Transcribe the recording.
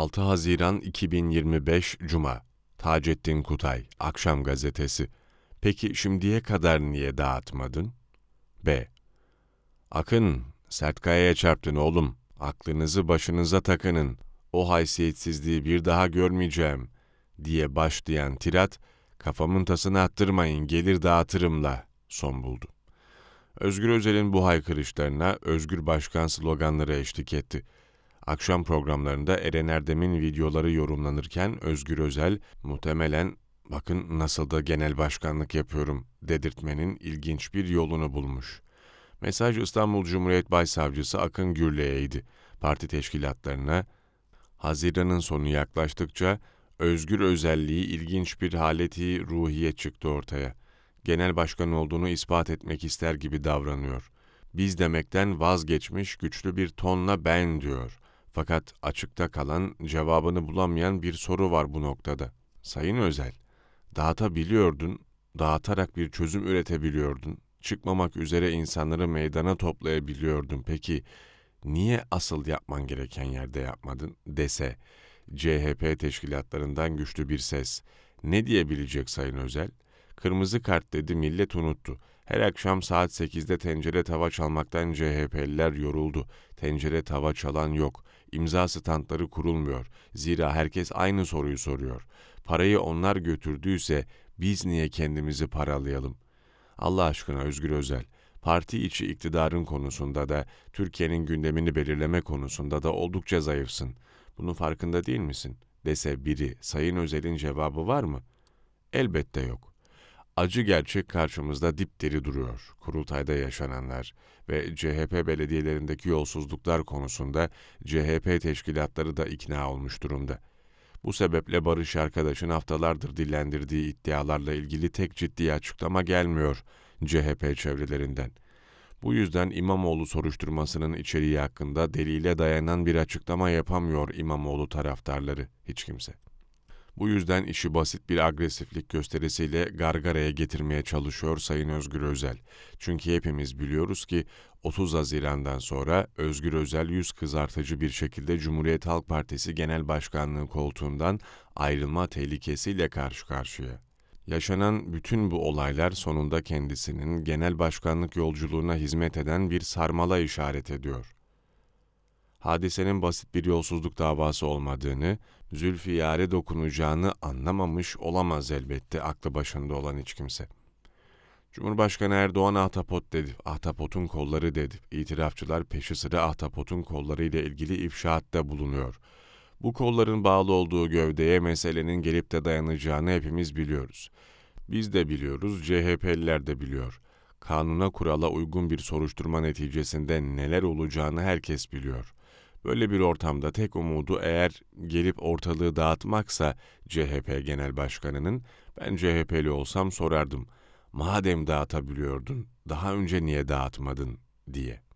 6 Haziran 2025 Cuma Taceddin Kutay Akşam Gazetesi Peki şimdiye kadar niye dağıtmadın? B. Akın, sert kayaya çarptın oğlum. Aklınızı başınıza takının. O haysiyetsizliği bir daha görmeyeceğim diye başlayan tirat, kafamın tasını attırmayın gelir dağıtırımla son buldu. Özgür Özel'in bu haykırışlarına Özgür Başkan sloganları eşlik etti. Akşam programlarında Eren Erdem'in videoları yorumlanırken Özgür Özel muhtemelen bakın nasıl da genel başkanlık yapıyorum dedirtmenin ilginç bir yolunu bulmuş. Mesaj İstanbul Cumhuriyet Başsavcısı Akın Gürle'yeydi. Parti teşkilatlarına Haziran'ın sonu yaklaştıkça özgür özelliği ilginç bir haleti ruhiye çıktı ortaya. Genel başkan olduğunu ispat etmek ister gibi davranıyor. Biz demekten vazgeçmiş güçlü bir tonla ben diyor. Fakat açıkta kalan, cevabını bulamayan bir soru var bu noktada. Sayın Özel, dağıtabiliyordun, dağıtarak bir çözüm üretebiliyordun, çıkmamak üzere insanları meydana toplayabiliyordun. Peki niye asıl yapman gereken yerde yapmadın dese CHP teşkilatlarından güçlü bir ses. Ne diyebilecek Sayın Özel? Kırmızı kart dedi millet unuttu. Her akşam saat 8'de tencere tava çalmaktan CHP'liler yoruldu. Tencere tava çalan yok. İmza standları kurulmuyor. Zira herkes aynı soruyu soruyor. Parayı onlar götürdüyse biz niye kendimizi paralayalım? Allah aşkına Özgür Özel, parti içi iktidarın konusunda da, Türkiye'nin gündemini belirleme konusunda da oldukça zayıfsın. Bunun farkında değil misin? Dese biri, Sayın Özel'in cevabı var mı? Elbette yok. Acı gerçek karşımızda dipdiri duruyor. Kurultayda yaşananlar ve CHP belediyelerindeki yolsuzluklar konusunda CHP teşkilatları da ikna olmuş durumda. Bu sebeple Barış arkadaşın haftalardır dillendirdiği iddialarla ilgili tek ciddi açıklama gelmiyor CHP çevrelerinden. Bu yüzden İmamoğlu soruşturmasının içeriği hakkında delile dayanan bir açıklama yapamıyor İmamoğlu taraftarları hiç kimse. Bu yüzden işi basit bir agresiflik gösterisiyle gargaraya getirmeye çalışıyor Sayın Özgür Özel. Çünkü hepimiz biliyoruz ki 30 Haziran'dan sonra Özgür Özel yüz kızartıcı bir şekilde Cumhuriyet Halk Partisi Genel Başkanlığı koltuğundan ayrılma tehlikesiyle karşı karşıya. Yaşanan bütün bu olaylar sonunda kendisinin genel başkanlık yolculuğuna hizmet eden bir sarmala işaret ediyor. Hadisenin basit bir yolsuzluk davası olmadığını, Zülfiyar'e dokunacağını anlamamış olamaz elbette aklı başında olan hiç kimse. Cumhurbaşkanı Erdoğan ahtapot dedi, ahtapotun kolları dedi. İtirafçılar peşi sıra ahtapotun kolları ile ilgili ifşaatta bulunuyor. Bu kolların bağlı olduğu gövdeye meselenin gelip de dayanacağını hepimiz biliyoruz. Biz de biliyoruz, CHP'liler de biliyor. Kanuna kurala uygun bir soruşturma neticesinde neler olacağını herkes biliyor. Böyle bir ortamda tek umudu eğer gelip ortalığı dağıtmaksa CHP Genel Başkanı'nın ben CHP'li olsam sorardım. Madem dağıtabiliyordun daha önce niye dağıtmadın diye.''